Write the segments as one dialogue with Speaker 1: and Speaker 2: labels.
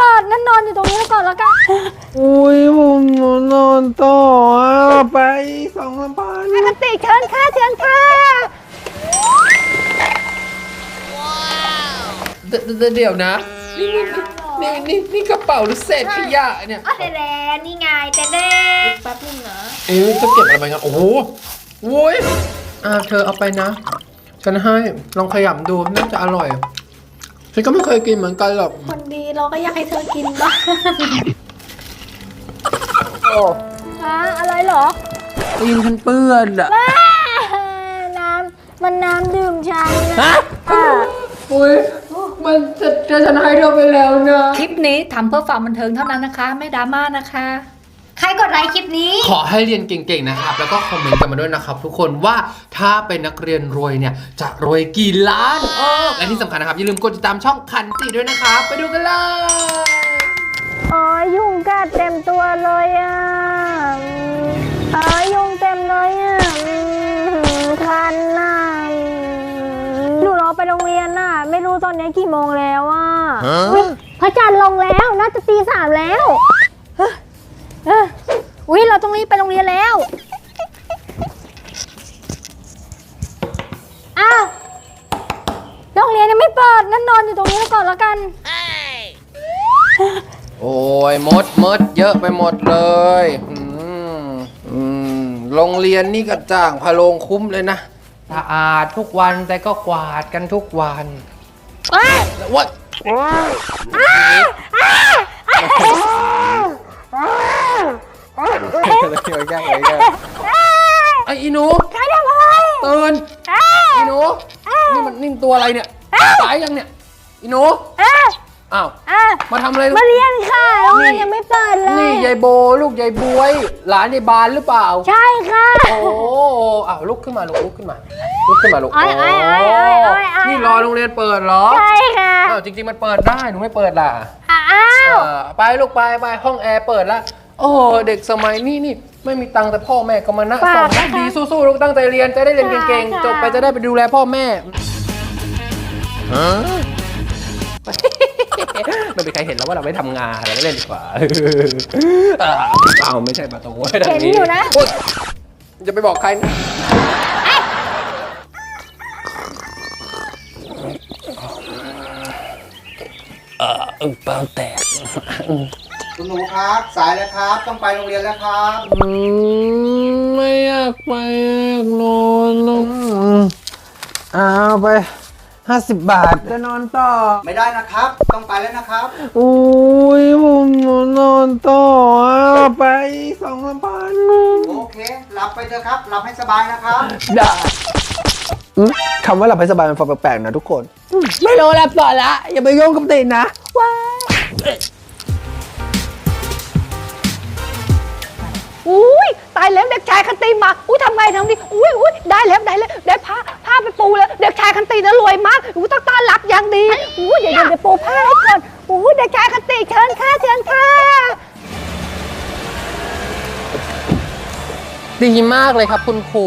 Speaker 1: เปิดนั่นนอนอยู่ตรงนี้ก่อนแล้วกัน
Speaker 2: อุ้ยผมนอนต่ออะไปสองสามพัน
Speaker 1: ปกติเชิญค่ะเชิญค่ะ
Speaker 2: เดี๋ยวเดี๋ยวนะนี่นี่นี่นี่กระเป๋าหรือเศษขยะเนี่ย
Speaker 1: อ๋อเดนนี่ไงเดนแป๊บนึงนะ
Speaker 2: เอ๊ะจะเก็บอะไรไปกันโอ้โหโว้ยอ่าเธอเอาไปนะ ฉันให้ลองขยำดูน่าจะอร่อย ฉันก็ไม่เคยกินเหมือนกันหรอก
Speaker 1: คนดีเราก็อยากให้เธอกินบ้าง
Speaker 2: โอ้
Speaker 1: ฮะอะไรเหรอ
Speaker 2: ตีนฉันเปื้อนอะ
Speaker 1: ว้าน้ำมันน้ำดื่มฉันนะ
Speaker 2: ฮะ
Speaker 1: ค่ะ
Speaker 2: อุ้ยมันจะจะฉันให้เธอไปแล้วนะ
Speaker 3: คลิปนี้ทำเพื่อความบันเทิงเท่านั้นนะคะ ไม่ดราม่านะคะ
Speaker 1: ใครกดไลค์คลิปนี้
Speaker 2: ขอให้เรียนเก่งๆนะครับ แล้วก็คอมเมนต์กันมาด้วยนะครับ ทุกคนว่าถ้าเป็นนักเรียนรวยเนี่ย จะรวยกี่ล้านเออและที่สำคัญนะครับ อย่าลืมกดติดตามช่องคันติด้วยนะครับ ไปดูกันเลย
Speaker 1: อ๋อ ยุงกัดเต็มตัวเลยอะอ๋อ ยุงเต็มเลยอะอืมคันน่ะหนูรอไปโรงเรียนน่ะ ไม่รู้ตอนนี้กี่โมงแล้วอะอุ๊ยพระจันทร์ลงแล้ว น่าจะตีสามแล้วเฮ้ย เฮ้ยอุ้ยเราต้องรีบไปโรงเรียนแล้ว อ้าว โรงเรียนยังไม่เปิดนั่นนอนอยู่ตรงนี้ก่อนแล้วกัน
Speaker 2: โอ้ยมดมดเยอะไปหมดเลยอืมอืมโรงเรียนนี่กระจ่างพะโลงคุ้มเลยนะสะอาดทุกวันแต่ก็กวาดกันทุกวันแล้วว่า ไอ้อีหนู
Speaker 1: ใครทำอะไร
Speaker 2: ตื่น
Speaker 1: เอ้ย
Speaker 2: อีหนูนี่มันนิ่งตัวอะไรเนี่ยตายยังเนี่ยอีหนู
Speaker 1: เอ้ย
Speaker 2: อ้าว
Speaker 1: เอ้ย
Speaker 2: มาทำอะไร
Speaker 1: มาเรียนค่ะโรงเรียนยังไม่เปิดเลย
Speaker 2: นี่ยายโบลูกยายบวย หลานยายบานหรือเปล่า
Speaker 1: ใช่ค่ะ
Speaker 2: โอ้อ้าวลุกขึ้นมาลูกลุกขึ้นมาลุกขึ้นมาลูก
Speaker 1: โอ้ยโอ้ยโอ้ยโอ้ยโอ้ยโอ้ย
Speaker 2: นี่รอโรงเรียนเปิดเหรอ
Speaker 1: ใช่ค่ะ
Speaker 2: อ้าวจริง ๆ มันเปิดได้หนูไม่เปิดล่ะ
Speaker 1: อ้าว
Speaker 2: เออไปลูกไปไปห้องแอร์เปิดแล้ว โอ้เด็กสมัยนี้นี่ไม่มีตังค์แต่พ่อแม่ก็มานะส่งให้ดีสู้ๆลูกตั้งใจเรียนจะได้เรียนเก่งๆจบไปจะได้ไปดูแลพ่อแม่ไม่มีใครเห็นแล้วว่าเราไม่ทำงานเราไม่เล่นดีกว่าเอออ้าวไม่ใช่ประตูไว้ทาง
Speaker 1: เห็น
Speaker 2: นี้
Speaker 1: อยู่นะ
Speaker 2: โอ๊ยจะไปบอกใครนะเออเออเปล่าแตก
Speaker 4: คุณหนูครับ สายแล้วครับ ต้องไปโรงเรียนแล้วครับ
Speaker 2: อืมไม่อยากไปอยากนอนหรอกเอาไปห้าสิบบาทจะนอนต่อ
Speaker 4: ไม่ได้นะครับ ต้องไปแล้วนะครับ
Speaker 2: อุ้ยผมนอนต่ออะไปสองสามพัน
Speaker 4: โอเคหลับไปเถอะครับหลับให้สบายนะครับ
Speaker 2: ได้อืมคำว่าหลับให้สบายมันฟังแปลกๆนะทุกคนอืมไม่รู้แล้วต่อละ อย่าไปโยงกับตินนะว้าย
Speaker 3: อุ้ยตายแล้วเด็กชายคันตีมาอุ้ยทำไงทำดีอุ้ยอุ้ยได้แล้วได้แล้วได้ผ้าผ้าไปปูแล้วเด็กชายคันตีนะรวยมากอุ้ยต้องต้อนรับอย่างดีอุ้ยเดี๋ยวเดี๋ยวเดี๋ยวปูผ้าให้ก่อนอุ้ยเด็กชายคันตีเชิญค่ะเชิญค่ะ
Speaker 2: ดีมากเลยครับคุณครู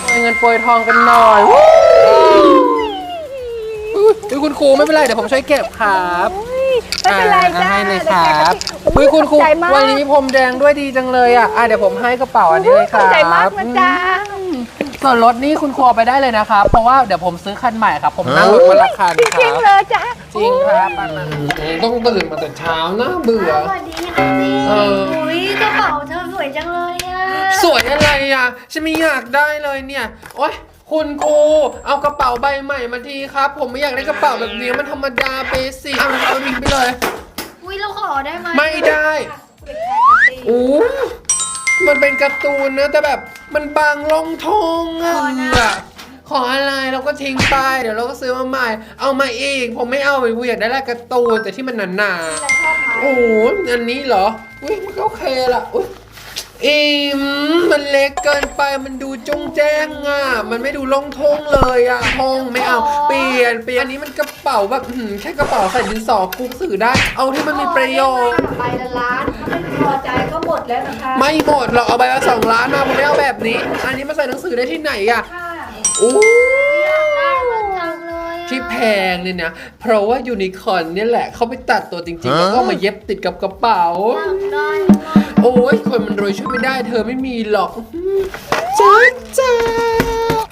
Speaker 2: โปรยเงินโปรยทองกันหน่อยวู้ อุ๊ยคุณครูไม่เป็นไรเดี๋ยวผมช่วยเก็บครับ
Speaker 1: ไม่เป็นไร
Speaker 2: อ่า
Speaker 1: จ้า
Speaker 2: ให้เลยครับ
Speaker 1: เด็
Speaker 2: อุ้ย
Speaker 1: กชาย
Speaker 2: คุณครู
Speaker 1: ขอบใจมาก
Speaker 2: วันนี้ผมแดงด้วยดีจังเลยอะอะเดี๋ยวผมให้กระเป๋าอันนี้เลยค
Speaker 1: ข
Speaker 2: รั
Speaker 1: อ
Speaker 2: บบ
Speaker 1: ใจมากนะจ๊ะ
Speaker 2: ส่วนรถนี่คุณครูเอาไปได้เลยนะครับ เพราะว่าเดี๋ยวผมซื้อคันใหม่ครับ ผมนั่งรถวันละคัน
Speaker 1: จ
Speaker 2: ค
Speaker 1: ริง
Speaker 2: รับ
Speaker 1: ๆเลยจ้ะ
Speaker 2: จริงครับต้องตื่นมาแต่เช้านะเบื่อ
Speaker 1: สวัสดีค่ะพี่
Speaker 2: เออ
Speaker 1: อุ้ยกระเป๋าเธอสวยจังเลยอะ
Speaker 2: สวยอะไรอะฉันไม่อยากได้เลยเนี่ยโอ๊ย คุณครูเอากระเป๋าใบใหม่มาทีครับ ผมไม่อยากได้กระเป๋าแบบนี้มันธรรมดาเบสิกเอาเอาทิ้งไปเลย
Speaker 1: อุ้ยเราขอได้ไหม
Speaker 2: ไม่ได้อู้มันเป็นการ์ตูนนะ แต่แบบมันบางลงทองอะขออะไรเราก็ทิ้งไปเดี๋ยวเราก็ซื้อมาใหม่ เอามาอีก ผมไม่เอาไปกูอยากได้ลายการ์ตูนแต่ที่มันหนาๆโอ้โหอันนี้เหรอ อุ้ยมันก็โอเคละอุ้ย อิมมันเล็กเกินไปมันดูจงแจ้งอะ มันไม่ดูลงทงเลยอะทงไม่เอา เปลี่ยนเปลี่ยนอันนี้มันกระเป๋าแบบอื้อหือแค่กระเป๋าใส่ดินสอกูสื่อได้ เอาที่มันมีประโยชน์
Speaker 1: ใบละล้านถ้าเป็น
Speaker 3: พอใจก็หมดแล้วนะคะ
Speaker 2: ไม่หมดเราเอาใบละสองล้านมาผมไม่เอาแบบนี้ อันนี้มาใส่หนังสือได้ที่ไหนอะ
Speaker 3: ค่ะ
Speaker 2: อู้
Speaker 1: ได้มันจังเลยอะ
Speaker 2: ที่แพงเนี่ยนะเพราะว่ายูนิคอร์นเนี่ยแหละเขาไปตัดตัวจริงๆแล้วก็มาเย็บติดกับกระเป๋า
Speaker 1: อยากได้มาก
Speaker 2: โอ้ยคนมันรวยช่วยไม่ได้ เธอไม่มีหรอกจ้าจ้า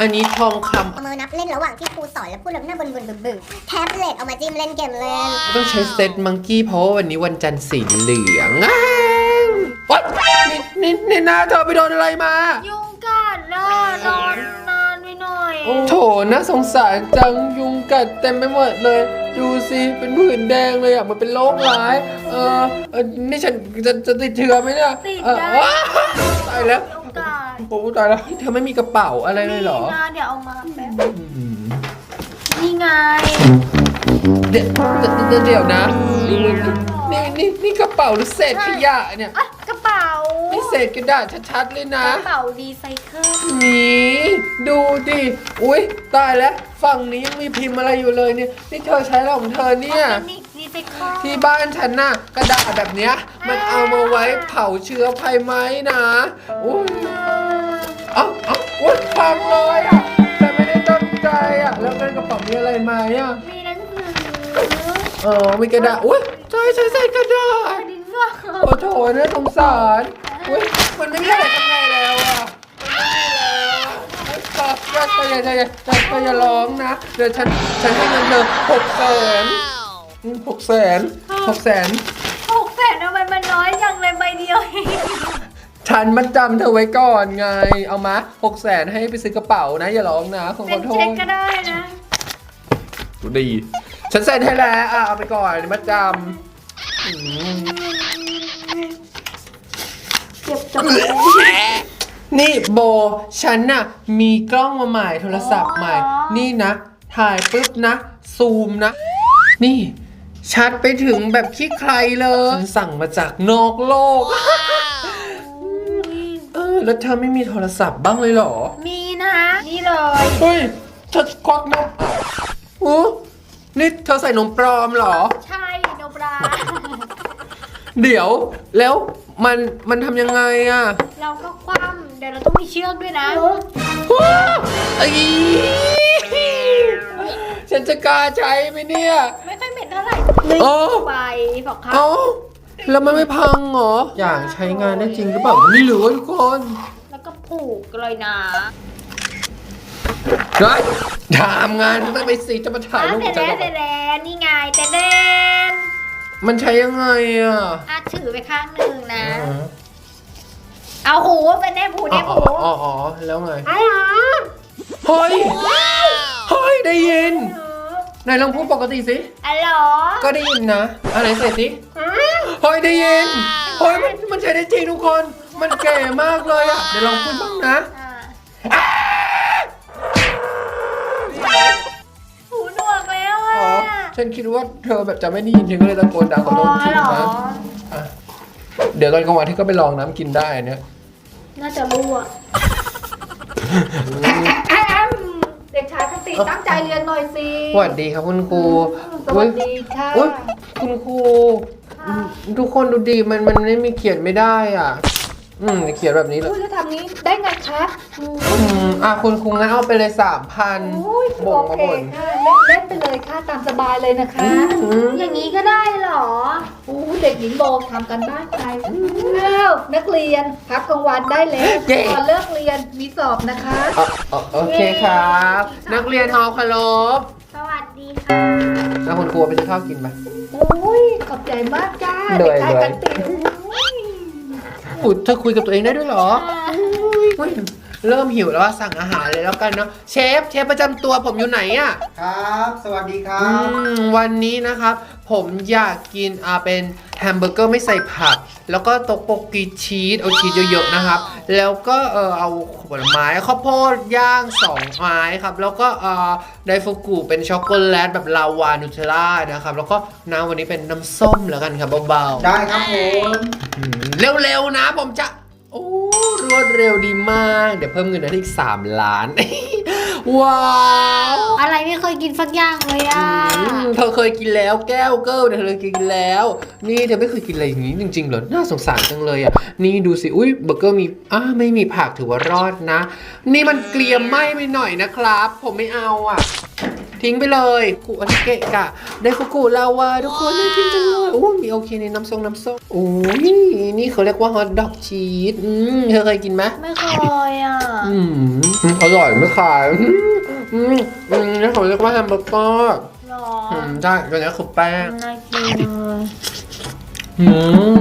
Speaker 2: อันนี้ทองคำ
Speaker 5: เอามือนับเล่นระหว่างที่ครูสอนแล้วพูดแล้วหน้าบนบนบึ่ๆแท็บเล็ตเอามาจิ้มเล่นเกมเล่น
Speaker 2: ต้องใช้เซตมังกี้เพราะว่าวันนี้วันจันทร์สีเหลืองอ้าววัดนี่นี่นี่นาเธอไปโดนอะไรมา
Speaker 1: ยุง
Speaker 2: โถน่าสงสารจังยุงกัดเต็มไปหมดเลย ดูสิเป็นผื่นแดงเลยอะมันเป็นโรคร้ายเออเออนี่ฉันจะจะติดเชื้อไหมเนี่ย
Speaker 1: ติด
Speaker 2: เออ
Speaker 1: ได้
Speaker 2: ว้าวตายแล้ว
Speaker 1: ยุงกัด
Speaker 2: โอ้ตายแล้วเธอไม่มีกระเป๋าอะไรเลยเหรอ
Speaker 1: นี่นะเดี๋ยวเอามาแป๊บ
Speaker 2: อืม
Speaker 1: นี่ไง
Speaker 2: เดี๋ยวเดี๋ยวเดี๋ยวนะนี่นี่นี่นี่กระเป๋าหรือเศษขยะเนี่ย
Speaker 1: อะกระ เป๋า
Speaker 2: นี่เศษกระดาษชัดๆเลย
Speaker 1: ก
Speaker 2: นะ
Speaker 1: ระเป๋าดีไซเคิล
Speaker 2: นี่ดูดิ อุ้ยตายแล้ว ฝั่งนี้ยังมีพิมพ์อะไรอยู่เลยเนี่ย นี่เธอใช้อะไรของเธอเนี่ย
Speaker 1: นี่ดีไซเคิล
Speaker 2: ที่บ้านฉันน่ะกระดาษแบบเนี้ย มันเอามาไว้เผาเชื้อภัยไหมนะอุ้ยเอ้าเอ้าอุ้ยพังเลยอะแต่ไม่ได้ตั้งใจอะ แล้วในกระเป๋ามีอะไรไหมอะ
Speaker 1: มีหนังสือ
Speaker 2: เออมีกระดาษอุ้ยใช่ใช่ใช่กระดาษ
Speaker 1: ดิน สอ
Speaker 2: โอ้โถน่าสงสารอุ้ยมันไม่มีอะไรทำไงแล้วอะก็ก็ก็อย่าอย่าอย่าอย่าก็อย่าร้องนะ เดี๋ยวฉันฉันให้เงินเธอหกแสนหกแสนหกแสน
Speaker 1: หกแสนทำไมมันน้อยจังเลยใบเดียวเอง
Speaker 2: ฉันมันจำเธอไว้ก่อนไง เอามาหกแสนให้ไปซื้อกระเป๋านะ อย่าร้องนะขอ
Speaker 1: เป็น
Speaker 2: โท
Speaker 1: เช็ค
Speaker 2: ษ
Speaker 1: ก็ได้นะ
Speaker 2: ดี ฉันเซ็นให้แล้วอะเอาไปก่อนมาจำอืม
Speaker 1: เก็บจบ
Speaker 2: นี่โบ ฉันน่ะ มีกล้องมาใหม่โทรศัพท์ใหม่ นี่นะ ถ่ายปุ๊บนะ ซูมนะ นี่ ชัดไปถึงแบบขี้ใครเลย ฉันสั่งมาจากนอกโลก เออ แล้วเธอไม่มีโทรศัพท์บ้างเลยเหรอ
Speaker 1: มีนะ นี่เลย
Speaker 2: เฮ้ยเธอควักนมโอ้นี่เธอใส่นมปลอมเหรอ
Speaker 1: ใช่โนบรา
Speaker 2: เดี๋ยวแล้ว มันมันทำยังไงอะ
Speaker 1: เราก็คว่ำเดี๋ยวเราต้องมีเชือกด้วยนะ
Speaker 2: ว้าวอีฉันจะกล้าใช้ไหมเนี่ย
Speaker 1: ไม่ค่อยเหม็นเท่าไหร่นึ่ง
Speaker 2: โอ้
Speaker 1: ไปฝอกข้า
Speaker 2: เอ้าแล้วมันไม่พังเหรอ อย่างใช้งานได้จริงหรือเปล่าไม่รู้อะทุกคน
Speaker 1: แล้วก็ผูกเลยนะ
Speaker 2: เฮ้ยทำงานต้องไปสิจะมาถ่าย
Speaker 1: อะ
Speaker 2: รูป
Speaker 1: เสร็จ
Speaker 2: จะ
Speaker 1: แล้วเสร็จแล้วนี่ไงแต่เดน
Speaker 2: มันใช้ยังไงอะ
Speaker 1: อะถือไปข้างหนึ่งนะ เอาหูเป็นแนบหูแน
Speaker 2: อ๋อบ
Speaker 1: หู
Speaker 2: อ๋ออ๋อแล้วไง
Speaker 1: อะไรหรอ
Speaker 2: เฮ้ยเฮ้ยได้ยินไหนลองพูดปกติสิ
Speaker 1: อ๋อเหรอ
Speaker 2: ก็ได้ยินนะอะไรใส่สิเฮ้ยได้ยินเฮ้ยมันมันใช้ได้จริงทุกคน มันเก๋มากเลยอะเดี๋ยวลองพูดบ้างนะ
Speaker 1: อะ
Speaker 2: ฉันคิดว่าเธอแบบจะไม่ได้ยินฉันก็เลยตะโกนดังขอโทษที
Speaker 1: เหรอ
Speaker 2: นะอะเดี๋ยวตอนกลางวันที่ก็ไปลองน้ำกินได้อันเนี้ย
Speaker 1: น่าจะรู้อะแอมเด็กชายคติตั้งใจเรียนหน่อยสิ
Speaker 2: สวัสดีครับคุณครู
Speaker 3: สวัสดีค่ะ
Speaker 2: อุ๊ยคุณครูอืมทุกคนดูดีมันมันไม่มีเขียนไม่ได้อะ อืมเขียนแบบนี้เลย
Speaker 3: อุ้ยแล้วทำนี้ได้ไงคะอืม
Speaker 2: อืมอะคุณครูงั้นเอาไปเลยสามพัน
Speaker 3: อุ้ย
Speaker 2: บ่
Speaker 3: โอง
Speaker 2: มา
Speaker 3: เค
Speaker 2: บ่น
Speaker 3: ค่ะเล่นเล่นไปเลยค่ะตามสบายเลยนะคะ
Speaker 2: อืม
Speaker 1: อย่างนี้ก็ได้เหรอ
Speaker 3: อู้เด็กหญิงโบทำกันบ้านไปอ้าวนักเรียนพักกลางวันได้แล้วก่อนเลิกเรียนมีสอบนะคะ
Speaker 2: อะอะโอเคครับ นักเรียนหอเคารพ
Speaker 1: สวัสดีค่ะ
Speaker 2: แล้วคุณครูเอาไปซื้อข้าวกินไหม
Speaker 3: อุ้ยขอบใจมากจ้า
Speaker 2: เหนื่
Speaker 3: เด็
Speaker 2: อย
Speaker 3: กชาย
Speaker 2: เลย
Speaker 3: กันติ อุ้ย
Speaker 2: อุ๊ยเธอคุยกับตัวเองได้ด้วยเหรออุ๊ยเริ่มหิวแล้วอะสั่งอาหารเลยแล้วกันเนาะเชฟเชฟประจำตัวผมอยู่ไหนอะ
Speaker 4: ครับ สวัสดีครั
Speaker 2: อื
Speaker 4: บ
Speaker 2: มวันนี้นะครับผมอยากกินอ่าเป็น แฮมเบอร์เกอร์ไม่ใส่ผัก แล้วก็ตกโปกกีชีสเอาชีสเยอะๆนะครับ แล้วก็เออเอาผลไม้ข้าวโพดย่างสองไม้ครับ แล้วก็เอ่อไดฟูกุเป็นช็อกโกแลตแบบลาวานูเทลล่านะครับ แล้วก็น้ำวันนี้เป็นน้ำส้มแล้วกันครับเบาๆ
Speaker 4: ได้ครับผม
Speaker 2: อืมเร็วๆนะผมจะโอ้รวดเร็วดีมาก เดี๋ยวเพิ่มเงินให้อีก 3 ล้าน ว้าว
Speaker 1: อะไรไม่เคยกินสักอย่างเลยอะ
Speaker 2: อืมเธอเคยกินแล้วแก้วเกิลเนี่ยเธอเคยกินแล้ว นี่เธอไม่เคยกินอะไรอย่างนี้จริงๆเหรอน่าสงสารจังเลยอะนี่ดูสิอุ้ยเบอร์เกอร์มีอ้าไม่มีผักถือว่ารอดนะ นี่มันเกลียมไหมไปหน่อยนะครับ ผมไม่เอาอะ ทิ้งไปเลยกูอันนี้เกะกะได้ฟุกุลาวาทุกคนน่ากินจังเลยโอ้มีโอเคในน้ำส้มน้ำส้มโอ้ยนี่เขาเรียกว่าฮอทดอกชีสอืมเธอเคยกินไหม
Speaker 1: ไม่เคยอะ
Speaker 2: อืมอร่อยไม่ขายอืมอืมอืมนี่เขาเรียกว่าแฮมเบอร์เกอร์
Speaker 1: หรอ
Speaker 2: อืมใช่ตัวนี้คือแป้ง
Speaker 1: น่ากินเลย
Speaker 2: อืม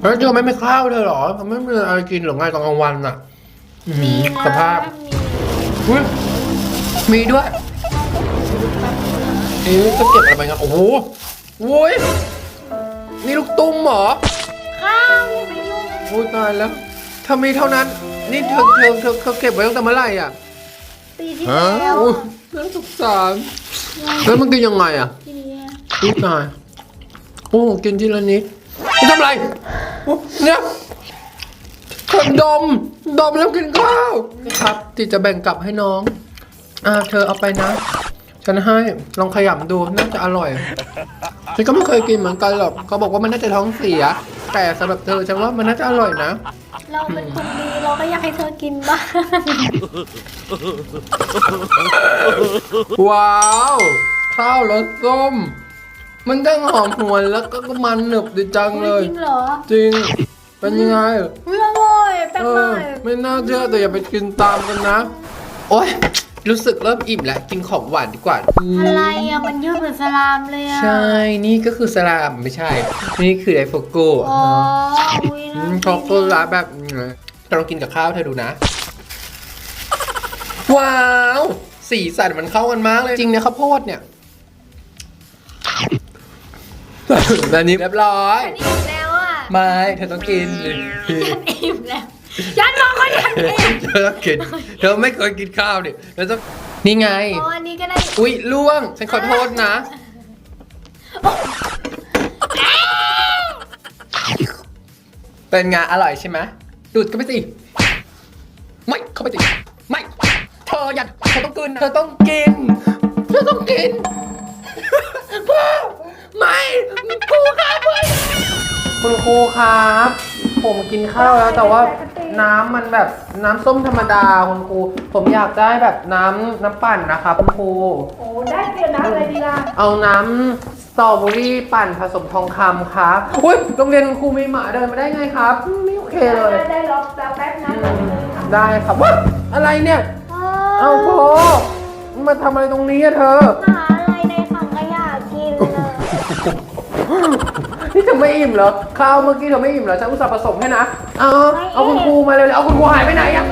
Speaker 2: แล้วเธอไม่ไม่ข้าวเธอเหรอไม่มีอะไรกินเหรือไงตอนกลางวันอะอืม
Speaker 1: มีนะ
Speaker 2: สภาพ
Speaker 1: มี
Speaker 2: อุ๊ยมีด้วย เอ๊ะจะเก็บอะไรไปงั้นโอ้โหโว้ยนี่ลูกตุ้มเหรอ
Speaker 1: ข้าวอย่าไปยุ่ง
Speaker 2: โอ้ยตายแล้วทำไมเท่านั้น นี่เธอเธอเธอเธอเก็บไว้ตั้งแต่เมื่อไหร่อะ
Speaker 1: ปีที่แล้ว
Speaker 2: โอ้ยน่าสงสารแล้วมันกินยังไงอะ
Speaker 1: ทีนี้
Speaker 2: ลูกตายโอ้กินทีละนิดไม่ทำอะไรโอ้เนี่ยคนดม ดมแล้วกินข้าวครับที่จะแบ่งกลับให้น้อง อ่า เธอเอาไปนะ ฉันให้ลองขยำดูน่าจะอร่อย ฉันก็ไม่เคยกินเหมือนกันหรอกเขาบอกว่ามันน่าจะท้องเสีย แต่สำหรับเธอฉันว่ามันน่าจะอร่อยนะ
Speaker 1: เราเป็นคนดีเราก็อยากให้เธอกินบ้าง
Speaker 2: ว้าว ข้าวรสส้ม มันทั้งหอมหวนแล้วก็มันหนึบดีจังเลย
Speaker 1: จริงเหรอ
Speaker 2: จริง เป็นยังไง
Speaker 1: อุ๊ยอร่อยแป้ง
Speaker 2: เอ
Speaker 1: ให
Speaker 2: อ
Speaker 1: ม่
Speaker 2: ไม่น่าเชื่อแต่อย่าไปกินตามกันนะ โอ๊ย รู้สึกเริ่มอิ่มแล้วกินของหวานดีกว่าอืม
Speaker 1: อะไรอะมันยืดเหมือนสลามเลยอะ
Speaker 2: ใช่ นี่ก็คือสลามไม่ใช่ นี่คือไอโฟโก้
Speaker 1: อ๋ออุ้ย
Speaker 2: อื
Speaker 1: น่ามกิน
Speaker 2: ช็อกโกแลตแบบนี้ลองกินกับข้าวเธอดูนะ ว้าว สีสันมันเข้ากันมากเลย จริงเนี่ยข้าวโพดเนี่ยแบบนี้เรียบร้อย
Speaker 1: อิ่มแล้วอะ
Speaker 2: ไม่เธอต้องกิน
Speaker 1: ยันอิ่มแล้วยันบอกว่ายันอิ่ม
Speaker 2: เธอต้องกินเธอไม่เคยกินข้าวดิเธอต้องนี่ไง
Speaker 1: อ๋ออันนี้ก็ได้
Speaker 2: อุ๊ยล่วง ฉันขอโทษนะ เป็นไงอร่อยใช่ไหมดูดเข้าไปสิ ไม่เข้าไปสิ ไม่ เธออย่าเธอต้องกินเธอต้องกิน เธอต้องกินพ่อไม่ครูครับ คุณครูครับ ผมกินข้าวแล้ว แต่ว่าน้ำมันแบบน้ำส้มธรรมดาคุณครู ผมอยากได้แบบน้ำน้ำปั่นนะครับคุณครู
Speaker 3: โอ้ได้เปลี่ยนน้ำอะไรดีล่ะ
Speaker 2: เอาน้ำสตรอเบอรี่ปั่นผสมทองคำครับอุ้ยโรงเรียนคุณครูมีหมาเดินมาได้ไงครับอืมไม่โอเคเลย
Speaker 3: ได้ได้รอแป๊บนะ
Speaker 2: ได้ครับว้าอะไรเนี่ย เอาโพมาทำอะไรตรงนี้อะเธอ
Speaker 1: หาอะไรในถังขยะกินน่ะ
Speaker 2: นี่เธอไม่อิ่มเหรอข้าวเมื่อกี้เธอไม่อิ่มเหรอฉันอุตส่าห์ผสมให้นะเอาเอาคุณครูมาเลยเอาคุณครูหายไปไหนอะ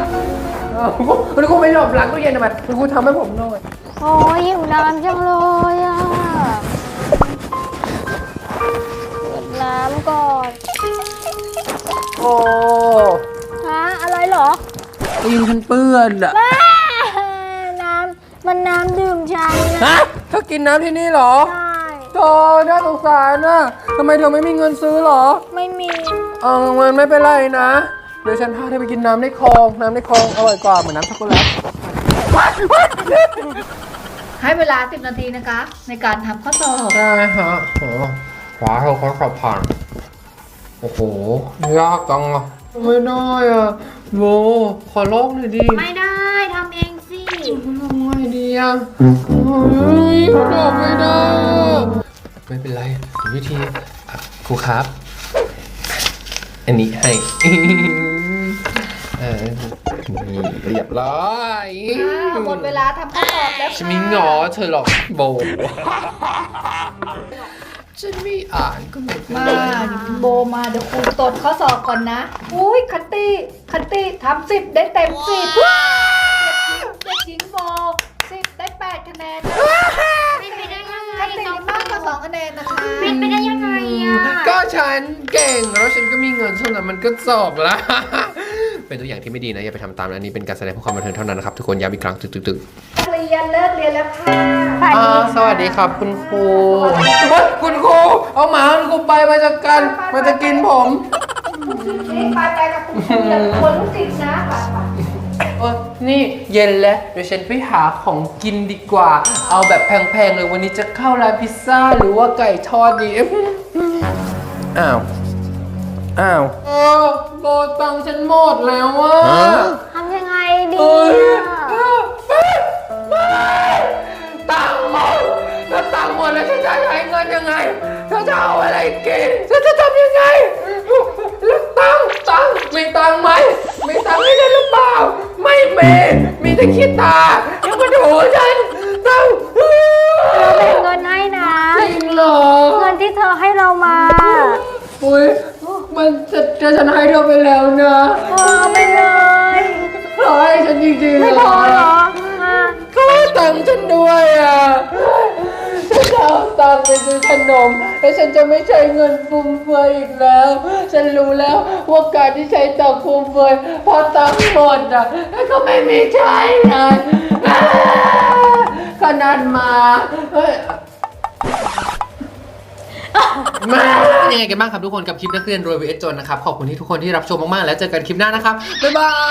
Speaker 2: เอาคุณครูคุณครูไม่หลบหลังตู้เย็นทำไมคุณครูทำให้ผมหน่อย
Speaker 1: โอ้ยหิวน้ำจังเลยอะเปิดน้ำก่อน
Speaker 2: โอ้
Speaker 1: ฮะอะไรเหรอ
Speaker 2: ตีนฉันเปื้อนอะ
Speaker 1: แม่น้ำมันน้ำดื่มฉันนะ
Speaker 2: ฮะเธอกินน้ำที่นี่เหรอ
Speaker 1: ใช่
Speaker 2: โธ่น่าสงสารนะทำไมเธอไม่มีเงินซื้อเหรอ
Speaker 1: ไม่มี
Speaker 2: เออมันไม่เป็นไรนะ เดี๋ยวฉันพาเธอไปกินน้ำในคลอง น้ำในคลองอร่อยกว่าเหมือนน้ำช็อกโกแลต
Speaker 3: ให้เวลา 10 นาทีนะคะ ในการทำข้อสอบ
Speaker 2: ได้ฮะโอ้ขวาเราเขาขับผ่าน โอ้โห ยากจังอะไม่ได้อะโบขอลอกหน่อยดิ
Speaker 1: ไม่ได้ทำเองสิ
Speaker 2: ทำไงดีอะเฮ้ยตอบไม่ได้อะ ไม่เป็นไรมีวิธีอะครูครับ อันนี้ให้เออนี่เรียบร้อย
Speaker 3: หมดเวลาทำข้อสอบแล้ว
Speaker 2: ฉันไม่งอเธอหรอกโบฉันไม่อ่านก็ไม่เป็น
Speaker 3: มา
Speaker 2: ไร
Speaker 3: โบมาเดี๋ยวครูตรวจข้อสอบก่อนนะ อุ้ยคัตตี้คัตตี้ทำสิบได้เต็มสิบเด็กหญิงโบสิบได้แปดคะแนน นะ
Speaker 1: เป็นไปได้ยังไง
Speaker 3: คัตตี้มากกว่าสองคะแนนนะคะ
Speaker 1: เป็นไปได้ยังไงอะ
Speaker 2: ก็ฉันเก่งแล้วฉันก็มีเงินเท่านั้นมันก็สอบละ เป็นตัวอย่างที่ไม่ดีนะอย่าไปทำตามนะอันนี้เป็นการแสดงเพื่อความบันเทิงเท่านั้นนะครับทุกคนย้ำอีกครั้งตึกตึกตึก
Speaker 3: นักเรียนเลิกเรียนแล้วค่ะ
Speaker 2: อ่าสวัสดีครับคุณครูเฮ้ยคุณครู เอาหมาคุณครูไปมาจากกัน มันจะกินผม
Speaker 3: นี่ไปไปกับคุณครูแต่คนลูกศิษย์นะไปไป
Speaker 2: เอ้ยนี่เย็นแล้ว เดี๋ยวฉันไปหาของกินดีกว่า เอาแบบแพงๆเลยวันนี้จะเข้าร้านพิซซ่าหรือว่าไก่ทอดดีอ้าว อ้าว เออโบตังค์ฉันหมดแล้วว่ะ ม่มี มีแต่ขี้ตายังมาดูฉันตังค์
Speaker 1: เราเป็นเงินให้นะ
Speaker 2: จริงเหรอ
Speaker 1: เงินที่เธอให้เรามา
Speaker 2: อุ้ยมันจะจะฉันให้เธอไปแล้วนะ
Speaker 1: เออไปเลย
Speaker 2: ขอให้ฉันจริงๆ
Speaker 1: ไม่พอเหรออ่
Speaker 2: ซื้อขนม แล้วฉันจะไม่ใช้เงินฟุ่มเฟือยอีกแล้ว ฉันรู้แล้วว่าการที่ใช้ตังค์ฟุ่มเฟือยพอตังค์หมดอะแล้วก็ไม่มีใช้ไงอ่าขนาดมาเฮ้ย มาเป็นยังไงกันบ้างครับทุกคนกับคลิปนักเรียนรวยวีเอสจนนะครับ ขอบคุณที่ทุกคนที่รับชมมาก ๆ แล้วเจอกันคลิปหน้านะครับ บ๊ายบาย